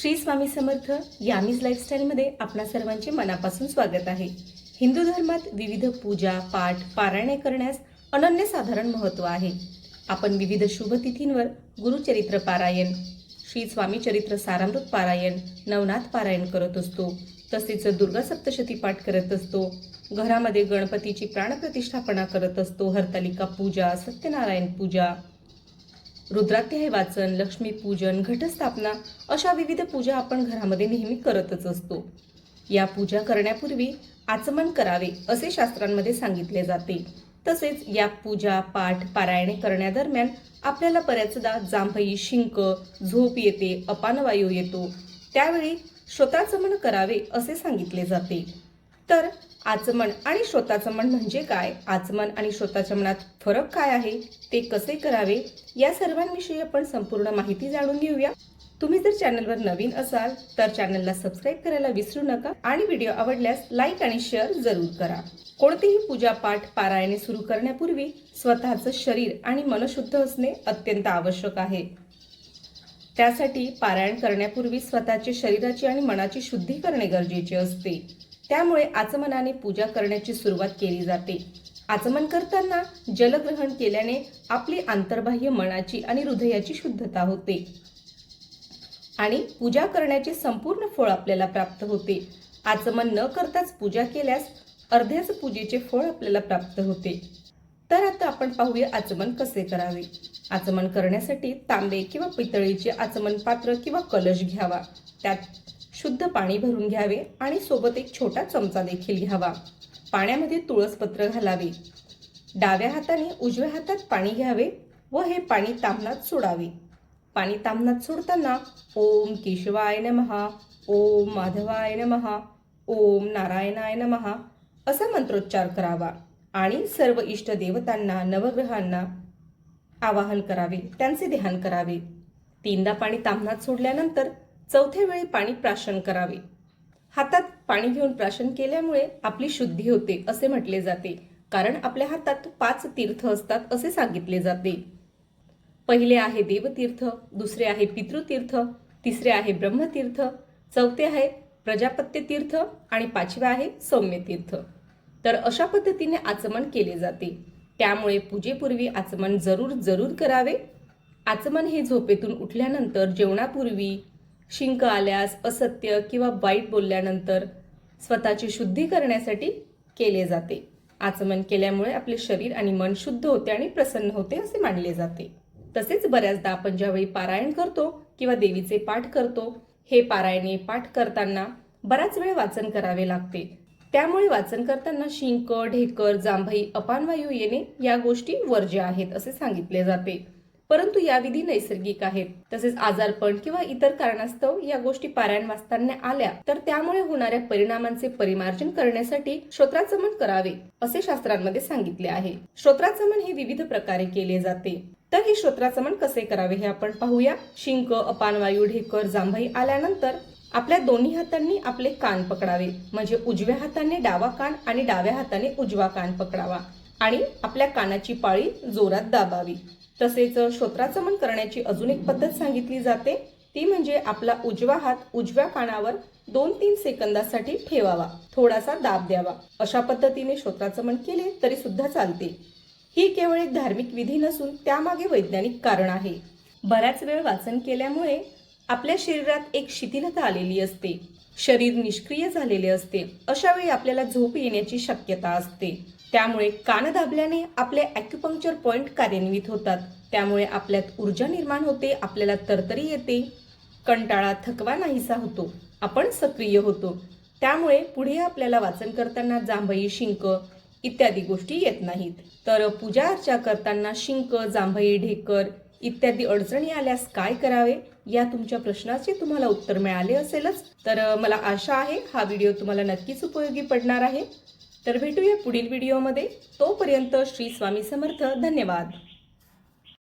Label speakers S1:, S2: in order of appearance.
S1: श्री स्वामी समर्थ यामीज लाईफस्टाईलमध्ये आपणा सर्वांचे मनापासून स्वागत आहे. हिंदू धर्मात विविध पूजा पाठ पारायणे करण्यास अनन्यसाधारण महत्त्व आहे. आपण विविध शुभतिथींवर गुरुचरित्र पारायण श्री स्वामी चरित्र सारामृत पारायण नवनाथ पारायण करत असतो. तसेच दुर्गा सप्तशती पाठ करत असतो. घरामध्ये गणपतीची प्राणप्रतिष्ठापना करत असतो. हरतालिका पूजा सत्यनारायण पूजा रुद्राध्याय वाचन लक्ष्मी पूजन घटस्थापना अशा विविध पूजा आपण घरामध्ये नेहमी करतच असतो. या पूजा करण्यापूर्वी आचमन करावे असे शास्त्रांमध्ये सांगितले जाते. तसेच या पूजा पाठ पारायणे करण्यादरम्यान आपल्याला बऱ्याचदा जांभई शिंक झोप येते अपानवायू येतो. त्यावेळी श्रोताचमन करावे असे सांगितले जाते. तर आचमन आणि श्रोताचमन म्हणजे काय? आचमन आणि श्रोताचमनात फरक काय आहे? ते कसे करावे? या सर्वांविषयी आपण संपूर्ण माहिती जाणून घेऊया. तुम्ही जर चॅनलवर नवीन असाल तर चॅनलला सबस्क्राईब करायला विसरू नका आणि व्हिडिओ आवडल्यास लाईक आणि शेअर जरूर करा. कोणतीही पूजा पाठ पारायणे सुरू करण्यापूर्वी स्वतःचं शरीर आणि मन शुद्ध असणे अत्यंत आवश्यक आहे. त्यासाठी पारायण करण्यापूर्वी स्वतःचे शरीराची आणि मनाची शुद्धी करणे गरजेचे असते. त्यामुळे आचमनाने पूजा करण्याची सुरुवात केली जाते. आचमन करताना जलग्रहण केल्याने आपली आंतरबाह्य मनाची आणि हृदयाची शुद्धता होते. आणि पूजा करण्याचे संपूर्ण फळ आपल्याला प्राप्त होते. आचमन न करताच पूजा केल्यास अर्ध्याच पूजेचे फळ आपल्याला प्राप्त होते. तर आता आपण पाहूया आचमन कसे करावे. आचमन करण्यासाठी तांबे किंवा पितळीचे आचमन पात्र किंवा कलश घ्यावा. त्यात शुद्ध पाणी भरून घ्यावे आणि सोबत एक छोटा चमचा देखील घ्यावा. पाण्यामध्ये तुळसपत्र घालावे. डाव्या हाताने उजव्या हातात पाणी घ्यावे व हे पाणी तामणात सोडावे. पाणी तामणात सोडताना ओम केशवाय नमहा ओम माधवाय नमहा ओम नारायणाय नमहा असा मंत्रोच्चार करावा आणि सर्व इष्ट देवतांना नवग्रहांना आवाहन करावे त्यांचे ध्यान करावे. तीनदा पाणी तामणात सोडल्यानंतर चौथ्या वेळी पाणी प्राशन करावे. हातात पाणी घेऊन प्राशन केल्यामुळे आपली शुद्धी होते असे म्हटले जाते. कारण आपल्या हातात पाच तीर्थ असतात असे सांगितले जाते. पहिले आहे देवतीर्थ दुसरे आहे पितृतीर्थ तिसरे आहे ब्रह्मतीर्थ चौथे आहे प्रजापत्य तीर्थ आणि पाचवे आहे सौम्य तीर्थ तर अशा पद्धतीने आचमन केले जाते. त्यामुळे पूजेपूर्वी आचमन जरूर जरूर करावे. आचमन हे झोपेतून उठल्यानंतर जेवणापूर्वी शिंक आल्यास असत्य किंवा वाईट बोलल्यानंतर स्वतःची शुद्धी करण्यासाठी केले जाते. आचमन केल्यामुळे आपले शरीर आणि मन शुद्ध होते आणि प्रसन्न होते असे मानले जाते. तसेच बऱ्याचदा आपण ज्यावेळी पारायण करतो किंवा देवीचे पाठ करतो हे पारायणे पाठ करताना बराच वेळ वाचन करावे लागते. त्यामुळे वाचन करताना शिंक ढेकर जांभई अपानवायू येणे या गोष्टी वर्ज्य आहेत असे सांगितले जाते. परंतु या विधी नैसर्गिक आहेत. तसेच आजारपण किंवा इतर कारणास्तव या गोष्टी पारायण वाचताना आल्या तर त्यामुळे होणाऱ्या परिणामांचे परिमार्जन करण्यासाठी श्रोत्राचमन करावे असे शास्त्रांमध्ये सांगितले आहे. श्रोत्राचमन हे विविध प्रकारे केले जाते. तर हे श्रोत्राचमन कसे करावे हे आपण पाहूया. शिंक अपानवायू ढेकर जांभई आल्यानंतर आपल्या दोन्ही हातांनी आपले कान पकडावे म्हणजे उजव्या हाताने डावा कान आणि डाव्या हाताने उजवा कान पकडावा आणि आपल्या कानाची पाळी जोरात दाबावी. तसेच श्रोत्राचमन करण्याची अजून एक पद्धत सांगितली जाते. ती म्हणजे आपला उजवा हात उजव्या कानावर दोन तीन सेकंदासाठी ठेवावा. थोडासा दाब द्यावा. अशा पद्धतीने श्रोत्राचमन केले तरी सुद्धा चालते ही केवळ एक धार्मिक विधी नसून त्यामागे वैज्ञानिक कारण आहे. बऱ्याच वेळ वाचन केल्यामुळे आपल्या शरीरात एक शिथिलता आलेली असते. शरीर निष्क्रिय झालेले असते. अशा वेळी आपल्याला झोप येण्याची शक्यता असते. त्यामुळे कान दाबल्याने आपले ॲक्युपंक्चर पॉइंट कार्यान्वित होतात. त्यामुळे आपल्यात ऊर्जा निर्माण होते आपल्याला तरतरी येते. कंटाळा थकवा नाहीसा होतो. आपण सक्रिय होतो. त्यामुळे पुढे आपल्याला वाचन करताना जांभई शिंक इत्यादी गोष्टी येत नाहीत. तर पूजा अर्चा करताना शिंक जांभई ढेकर इत्यादी अडचणी आल्यास काय करावे या तुमच्या प्रश्नाचे तुम्हाला उत्तर मिळाले असेलच. तर मला आशा आहे हा व्हिडिओ तुम्हाला नक्कीच उपयोगी पडणार आहे. तर भेटूया पुढील व्हिडिओमध्ये. तोपर्यंत श्री स्वामी समर्थ. धन्यवाद.